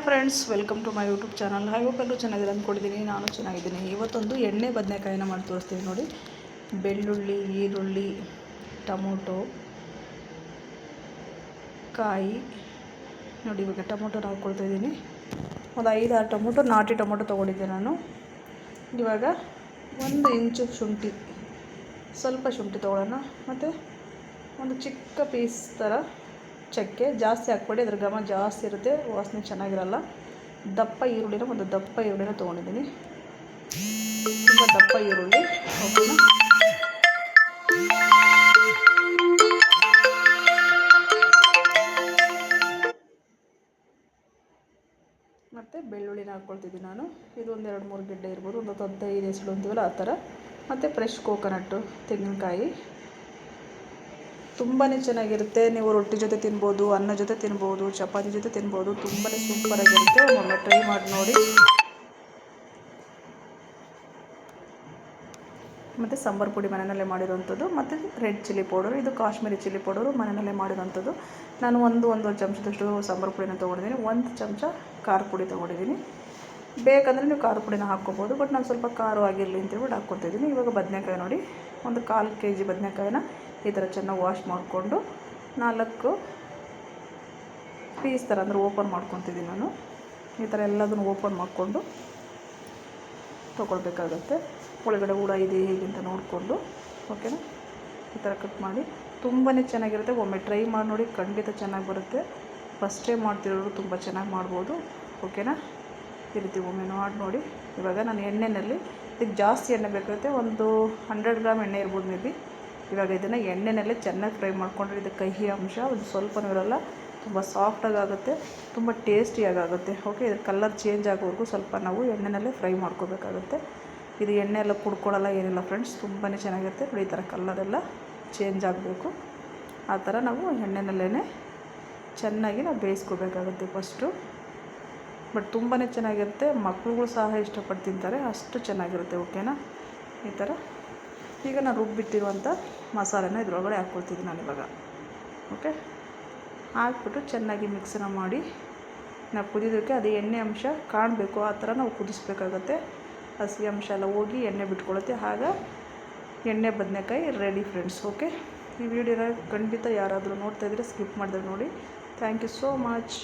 Hi friends welcome to my YouTube channel hi ಎಲ್ಲರೂ ಚೆನ್ನಾಗಿದೆ ಅಂದ್ಕೊಂಡಿದ್ದೀನಿ. ನಾನು ಚೆನ್ನಾಗಿದ್ದೀನಿ. ಇವತ್ತೊಂದು ಎಣ್ಣೆ ಬದನೆಕಾಯಿನ ಮಾಡಿ ತೋರಿಸ್ತೀನಿ ನೋಡಿ. ಬೆಳ್ಳುಳ್ಳಿ, ಈರುಳ್ಳಿ, ಟೊಮೊಟೊ, ಕಾಯಿ. ನೋಡಿ, ಇವಾಗ ಟೊಮೊಟೊನ ಹಾಕ್ಕೊಳ್ತಾ ಇದ್ದೀನಿ. ಒಂದು ಐದು ಆರು ಟೊಮೊಟೊ, ನಾಟಿ ಟೊಮೊಟೊ ತೊಗೊಂಡಿದ್ದೆ ನಾನು. ಇವಾಗ ಒಂದು ಇಂಚು ಶುಂಠಿ, ಸ್ವಲ್ಪ ಶುಂಠಿ ತೊಗೊಳ್ಳೋಣ. ಮತ್ತು ಒಂದು ಚಿಕ್ಕ ಪೀಸ್ ಥರ ಚಕ್ಕೆ ಜಾಸ್ತಿ ಹಾಕ್ಬೇಡಿ, ಅದ್ರ ಘಮ ಜಾಸ್ತಿ ಇರುತ್ತೆ, ವಾಸನೆ ಚೆನ್ನಾಗಿರಲ್ಲ. ದಪ್ಪ ಈರುಳ್ಳಿನ ಒಂದು ದಪ್ಪ ಈರುಳ್ಳಿನ ತೊಗೊಂಡಿದ್ದೀನಿ. ತುಂಬ ದಪ್ಪ ಈರುಳ್ಳಿ ಮತ್ತು ಬೆಳ್ಳುಳ್ಳಿನ ಹಾಕ್ಕೊಳ್ತಿದ್ದೀನಿ ನಾನು. ಇದು ಒಂದು ಎರಡು ಮೂರು ಗಿಡ್ಡೆ ಇರ್ಬೋದು, ಒಂದು ಹದಿನೈದು ಹೆಸರು ಅಂತೀವಲ್ಲ, ಆ ಥರ. ಮತ್ತು ಫ್ರೆಶ್ ಕೋಕೋನಟ್ಟು ತೆಂಗಿನಕಾಯಿ. ತುಂಬಾ ಚೆನ್ನಾಗಿರುತ್ತೆ. ನೀವು ರೊಟ್ಟಿ ಜೊತೆ ತಿನ್ಬೋದು, ಅನ್ನ ಜೊತೆ ತಿನ್ಬೋದು, ಚಪಾತಿ ಜೊತೆ ತಿನ್ಬೋದು ತುಂಬಾ ಸೂಪರಾಗಿರುತ್ತೆ ಒಮ್ಮೆ ಟ್ರೈ ಮಾಡಿ ನೋಡಿ. ಮತ್ತು ಸಾಂಬಾರು ಪುಡಿ ಮನೆಯಲ್ಲೇ ಮಾಡಿರೋವಂಥದ್ದು ಮತ್ತು ರೆಡ್ ಚಿಲ್ಲಿ ಪೌಡರ್ ಇದು ಕಾಶ್ಮೀರಿ ಚಿಲ್ಲಿ ಪೌಡರು ಮನೆಯಲ್ಲೇ ಮಾಡಿರೋವಂಥದ್ದು ನಾನು ಒಂದು ಒಂದು ಚಮಚದಷ್ಟು ಸಾಂಬಾರು ಪುಡಿನ ತೊಗೊಂಡಿದ್ದೀನಿ. ಒಂದು ಚಮಚ ಖಾರ ಪುಡಿ ತೊಗೊಂಡಿದ್ದೀನಿ. ಬೇಕಂದರೆ ನೀವು ಖಾರ ಪುಡಿನ ಹಾಕ್ಕೋಬೋದು, ಬಟ್ ನಾನು ಸ್ವಲ್ಪ ಖಾರವಾಗಿರಲಿ ಅಂತೇಳ್ಬಿಟ್ಟು ಹಾಕ್ಕೊತಿದ್ದೀನಿ. ಇವಾಗ ಬದನೆಕಾಯಿ ನೋಡಿ, ಒಂದು ಕಾಲು ಕೆ ಜಿ ಬದನೆಕಾಯಿನ ಈ ಥರ ಚೆನ್ನಾಗಿ ವಾಶ್ ಮಾಡಿಕೊಂಡು ನಾಲ್ಕು ಪೀಸ್ ಥರ ಅಂದರೆ ಓಪನ್ ಮಾಡ್ಕೊತಿದ್ದೀನಿ ನಾನು. ಈ ಥರ ಎಲ್ಲದನ್ನು ಓಪನ್ ಮಾಡಿಕೊಂಡು ತೊಗೊಳ್ಬೇಕಾಗತ್ತೆ. ಒಳಗಡೆ ಹುಳ ಇದೆ ಹೇಗೆ ಅಂತ ನೋಡಿಕೊಂಡು ಓಕೆನಾ ಈ ಥರ ಕಟ್ ಮಾಡಿ ತುಂಬಾ ಚೆನ್ನಾಗಿರುತ್ತೆ. ಒಮ್ಮೆ ಟ್ರೈ ಮಾಡಿ ನೋಡಿ ಖಂಡಿತ ಚೆನ್ನಾಗಿ ಬರುತ್ತೆ. ಫಸ್ಟ್ ಟೈಮ್ ಮಾಡ್ತಿರೋರು ತುಂಬ ಚೆನ್ನಾಗಿ ಮಾಡ್ಬೋದು ಓಕೆನಾ ಈ ಒಮ್ಮೆ ಮಾಡಿ ನೋಡಿ. ಇವಾಗ ನಾನು ಎಣ್ಣೆಯಲ್ಲಿ ಇದಕ್ಕೆ ಜಾಸ್ತಿ ಎಣ್ಣೆ ಬೇಕಾಗುತ್ತೆ. ಒಂದು ಹಂಡ್ರೆಡ್ ಗ್ರಾಮ್ ಎಣ್ಣೆ ಇರ್ಬೋದು ಮೇ ಬಿ. ಇವಾಗ ಇದನ್ನು ಎಣ್ಣೆನಲ್ಲೇ ಚೆನ್ನಾಗಿ ಫ್ರೈ ಮಾಡಿಕೊಂಡ್ರೆ ಇದು ಕಹಿ ಅಂಶ, ಒಂದು ಸ್ವಲ್ಪನೂ ಇರೋಲ್ಲ. ತುಂಬ ಸಾಫ್ಟಾಗಿ ಆಗುತ್ತೆ. ತುಂಬ ಟೇಸ್ಟಿಯಾಗುತ್ತೆ ಓಕೆ ಇದ್ರ ಕಲರ್ ಚೇಂಜ್ ಆಗೋವರೆಗೂ ಸ್ವಲ್ಪ ನಾವು ಎಣ್ಣೆನಲ್ಲೇ ಫ್ರೈ ಮಾಡ್ಕೋಬೇಕಾಗುತ್ತೆ. ಇದು ಎಣ್ಣೆ ಎಲ್ಲ ಕುಡ್ಕೊಳ್ಳಲ್ಲ ಏನಿಲ್ಲ ಫ್ರೆಂಡ್ಸ್ ತುಂಬಾ ಚೆನ್ನಾಗಿರುತ್ತೆ. ನೋಡಿ, ಈ ಥರ ಕಲರೆಲ್ಲ ಚೇಂಜ್ ಆಗಬೇಕು. ಆ ಥರ ನಾವು ಎಣ್ಣೆನಲ್ಲೇ ಚೆನ್ನಾಗಿ ನಾವು ಬೇಯಿಸ್ಕೋಬೇಕಾಗುತ್ತೆ ಫಸ್ಟು ಬಟ್ ತುಂಬಾ ಚೆನ್ನಾಗಿರುತ್ತೆ. ಮಕ್ಳುಗಳು ಸಹ ಇಷ್ಟಪಟ್ಟು ತಿಂತಾರೆ. ಅಷ್ಟು ಚೆನ್ನಾಗಿರುತ್ತೆ ಓಕೆನಾ ಈ ಥರ ಈಗ ನಾನು ರುಬ್ಬಿಟ್ಟಿರುವಂಥ ಮಸಾಲೆನ ಇದರೊಳಗಡೆ ಹಾಕ್ಕೊಳ್ತೀನಿ ಇವಾಗ. ಓಕೆ ಹಾಕ್ಬಿಟ್ಟು ಚೆನ್ನಾಗಿ ಮಿಕ್ಸನ್ನು ಮಾಡಿ ನಾವು ಕುದಿಯೋದಕ್ಕೆ ಅದು ಎಣ್ಣೆ ಅಂಶ ಕಾಣಬೇಕು, ಆ ಥರ ನಾವು ಕುದಿಸ್ಬೇಕಾಗತ್ತೆ. ಹಸಿ ಅಂಶ ಎಲ್ಲ ಹೋಗಿ ಎಣ್ಣೆ ಬಿಟ್ಕೊಳ್ಳುತ್ತೆ. ಆಗ ಎಣ್ಣೆ, ಬದನೆಕಾಯಿ ರೆಡಿ ಫ್ರೆಂಡ್ಸ್ ಓಕೆ ಈ ವಿಡಿಯೋನ ಖಂಡಿತ ಯಾರಾದರೂ ನೋಡ್ತಾಯಿದ್ರೆ ಸ್ಕಿಪ್ ಮಾಡಿದ್ರೆ ನೋಡಿ. Thank you so much